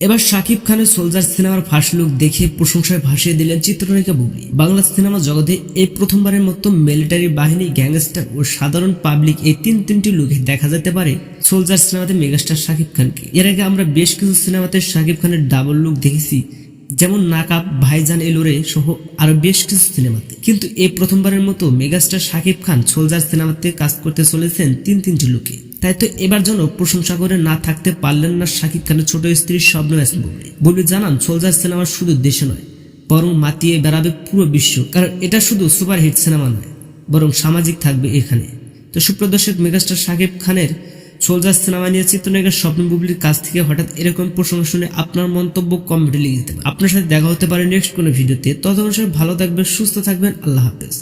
এবার শাকিব খানের সোলজার সিনেমার ফার্স্ট লুক দেখে প্রশংসায় ভাসিয়ে দিলেন চিত্রনায়িকা বুবলি। বাংলা সিনেমা জগতে এই প্রথমবারের মতো মিলিটারি বাহিনী, গ্যাংস্টার ও সাধারণ পাবলিক এই তিন তিনটি লুকে দেখা যেতে পারে সোলজার সিনেমাতে মেগাস্টার শাকিব খানকে। এর আগে আমরা বেশ কিছু সিনেমাতে শাকিব খানের ডাবল লুক দেখেছি, যেমন নাকাব ভাইজান এলোরে সহ আরও বেশ কিছু সিনেমাতে। কিন্তু এই প্রথমবারের মতো মেগাস্টার শাকিব খান সোলজার সিনেমাতে কাজ করতে চলেছেন তিন তিনটি লুকে। তাই তো এবার যেন প্রশংসা করে না থাকতে পারলেন না শাকিব খানের ছোট স্ত্রীর স্বপ্ন বুবলি বুবলি জানান, সোলজার সিনেমা শুধু দেশে নয়, বরং মাতিয়ে বেড়াবে পুরো বিশ্ব। কারণ এটা শুধু সুপারহিট সিনেমা নয়, বরং সামাজিক থাকবে এখানে। তো সুপ্রদর্শক মেগাস্টার শাকিব খানের সোলজার সিনেমা নিয়ে চিত্রনায়িকার স্বপ্ন বুবলির কাছ থেকে হঠাৎ এরকম প্রসঙ্গ শুনে আপনার মন্তব্য কমেন্টে লিখে দিতে আপনার সাথে দেখা হতে পারে নেক্সট কোনো ভিডিওতে। ততক্ষণ ভালো থাকবেন, সুস্থ থাকবেন, আল্লাহ হাফেজ।